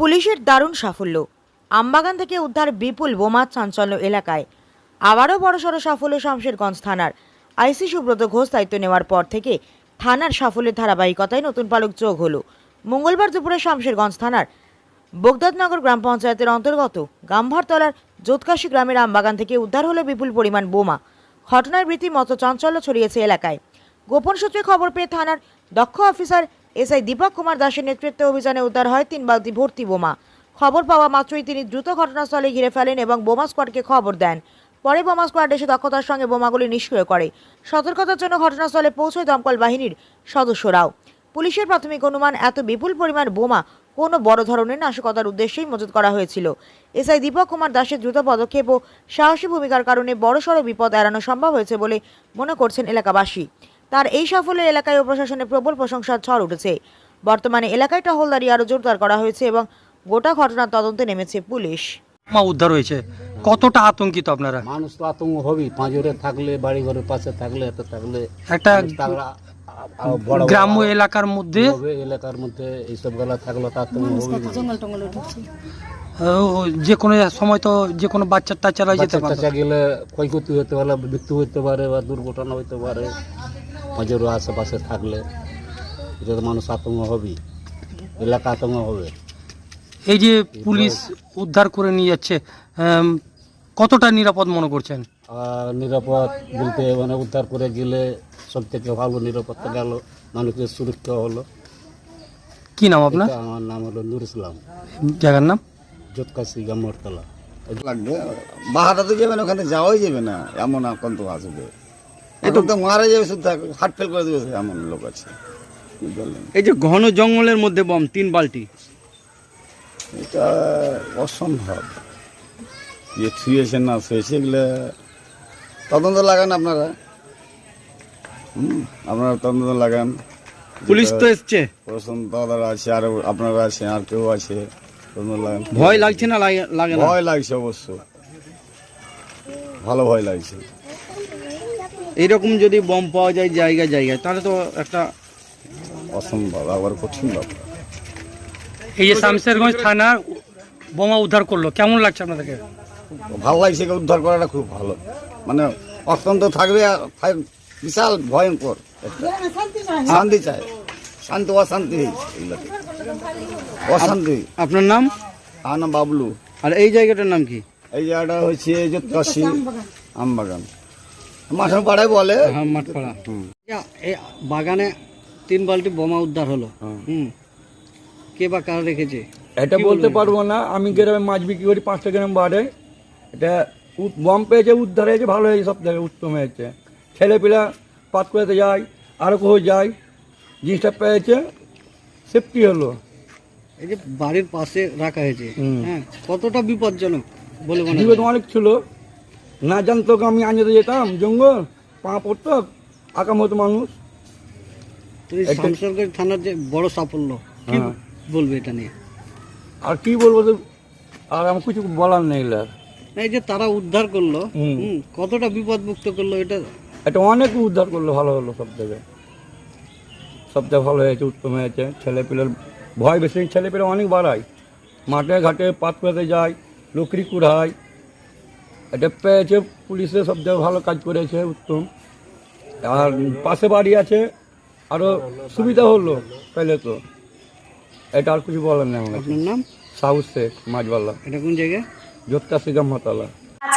পুলিশের দারুণ সাফল্য। আমবাগান থেকে উদ্ধার বিপুল বোমা চাঞ্চল্য এলাকায়। আবারও বড়সড় সাফল্য শামশেরগঞ্জ থানার। আইসি সুব্রত ঘোষ দায়িত্ব নেওয়ার পর থেকে থানার সাফল্যের ধারাবাহিকতায় নতুন পালক যোগ হলো। মঙ্গলবার দুপুরে শামশেরগঞ্জ থানার বগদাদনগর গ্রাম পঞ্চায়েতের অন্তর্গত গাম্ভারতলার জোৎকাশি গ্রামের আমবাগান থেকে উদ্ধার হলো বিপুল পরিমাণ বোমা। ঘটনার রীতিমতো চাঞ্চল্য ছড়িয়েছে এলাকায়। গোপন সূত্রে খবর পেয়ে থানার দক্ষ অফিসার এসআই দীপক কুমার দাসের নেতৃত্বে অভিযানে উদ্ধার হয় তিন বালতি ভর্তি বোমা। খবর পাওয়া মাত্রই তিনি দ্রুত ঘটনাস্থলে ঘিরে ফেলেন এবং বোমা স্কোয়াডকে খবর দেন। পরে বোমা স্কোয়াড এসে দক্ষতার সঙ্গে বোমাগুলি নিষ্ক্রিয় করে। সতর্কতার জন্য ঘটনাস্থলে পৌঁছয় দমকল বাহিনীর সদস্যরাও। পুলিশের প্রাথমিক অনুমান, এত বিপুল পরিমাণ বোমা কোনো বড় ধরনের নাশকতার উদ্দেশ্যেই মজুত করা হয়েছিল। এসআই দীপক কুমার দাসের দ্রুত পদক্ষেপ ও সাহসী ভূমিকার কারণে বড়সড় বিপদ এড়ানো সম্ভব হয়েছে বলে মনে করছেন এলাকাবাসী। তার এই সাফল্যে এলাকায় ও প্রশাসনের প্রবল প্রশংসার ঝড় উঠেছে। বর্তমানে এলাকায় টহলদারি আরও জোরদার করা হয়েছে এবং গোটা ঘটনার তদন্তে নেমেছে পুলিশ। মা উদ্ধার হয়েছে। কতটা আতঙ্কিত আপনারা? মানুষ তো আতঙ্ক হবেই। পাঁজরে থাকলে বাড়ি ঘরের পাশে থাকলে এত থাকলে। একটা তারা গ্রাম্য এলাকার মধ্যে এলাকার মধ্যে এইসব গলা থাকলে তো আতঙ্ক হবেই। আহ, যে কোনো সময় তো যে কোনো বাচ্চা টাচ্চারা যেতে বাচ্চা পারে গেলে ক্ষয়ক্ষতি হতে পারে মৃত্যু হতে পারে বা দুর্ঘটনা হতে পারে। পাঁজরে আশেপাশে থাকলে এটা তো মানুষ আতঙ্ক হবেই এলাকা আতঙ্ক হবে। এই যে পুলিশ উদ্ধার করে নিয়ে যাচ্ছে কতটা নিরাপদ মনে করছেন? নিরাপদ বলতে মানে উদ্ধার করে গেলে সব থেকে ভালো নিরাপত্তা গেল মানুষের সুরক্ষা হলো। কি নাম আপনার? আমার নাম হলো নুর ইসলাম। জায়গার নাম? জোৎকাশি গামরতলা লাগবে বাহাটা তো যাবে না ওখানে যাওয়াই যাবে না এমন আক্রান্ত আসবে এখন তো মারা যাবে শুধু হার্ট ফেল করে দেবে এমন লোক আছে। এই যে ঘন জঙ্গলের মধ্যে বম তিন বালতি। এটা অসম্ভব। যে ছুঁয়েছেন না ছুঁয়েছে এগুলো তদন্ত লাগান আপনারা। হুম আপনারা তদন্ত লাগান। পুলিশ তো এসছে। প্রশাসন দাদারা আছে আর আপনারা আছেন আর কেউ আছে ভয় লাগছে না লাগে- ভয় লাগছে অবশ্য। ভালো ভয় লাগছে। এইরকম যদি বম পাওয়া যায় জায়গায় জায়গায় তাহলে তো একটা অসম্ভব আবার কঠিন ব্যাপার। এই যে শামশেরগঞ্জ থানার বোমা উদ্ধার করল কেমন লাগছে আপনাদেরকে? ভালো লাগছে উদ্ধার করাটা খুব ভালো। মানে অত্যন্ত থাকবে বিশাল ভয়ঙ্কর শান্তি চায়। শান্তি অশান্তি অশান্তি। আপনার নাম? আর নাম বাবলু। আর এই জায়গাটার নাম কি? এই জায়গাটা হচ্ছে যোৎকাশি আমবাগান। মাঠের পাড়ায় বলে। হ্যাঁ মাঠপাড়া। এই বাগানে তিন বালতি বোমা উদ্ধার হলো। হুম। কে বা কারা রেখেছে? এটা বলতে পারব না। আমি গ্রামে মাছ বিক্রি করি পাঁচটা গ্রাম বাড়ে। এটা বম পেয়েছে উদ্ধার হয়েছে ভালো হয়েছে সব থেকে উত্তম হয়েছে। ছেলেপিলা পাত করতে যায় আরও কোথাও যায় জিনিসটা পেয়েছে সেফটি হলো। এই যে বাড়ির পাশে রাখা হয়েছে হুম। হ্যাঁ কতটা বিপজ্জনক বলে মনে বিপদ অনেক ছিল না জানতো আমি আনতে যেতাম? জঙ্গল পা পড়তো আকাম হতো মানুষ। শামসরগঞ্জ থানার যে বড় সাফল্য কি হ্যাঁ। বলবে এটা নিয়ে? আর কি বলব তো আর আমার কিছু বলার নেই আর। এই যে তারা উদ্ধার করল কতটা বিপদ মুক্ত করল এটা? এটা অনেক উদ্ধার করল ভালো হলো সব থেকে সব ভালো হয়েছে উত্তম হয়েছে ছেলেপিলের ভয় বেশি। ছেলেপিলে অনেক বাড়ায়। মাঠে ঘাটে পাত পেতে যায় লকড়ি কুড়ায় এটা পেয়েছে পুলিশে সব থেকে ভালো কাজ করেছে উত্তম। আর পাশে বাড়ি আছে আরও সুবিধা হলো পেলে তো। এটা আর কিছু বলার নেই। আপনার নাম? সাউথ শেখ মাঝবাল্লা এটা কোন জায়গায় যোদ্ধা যোত্তা সিগামতলা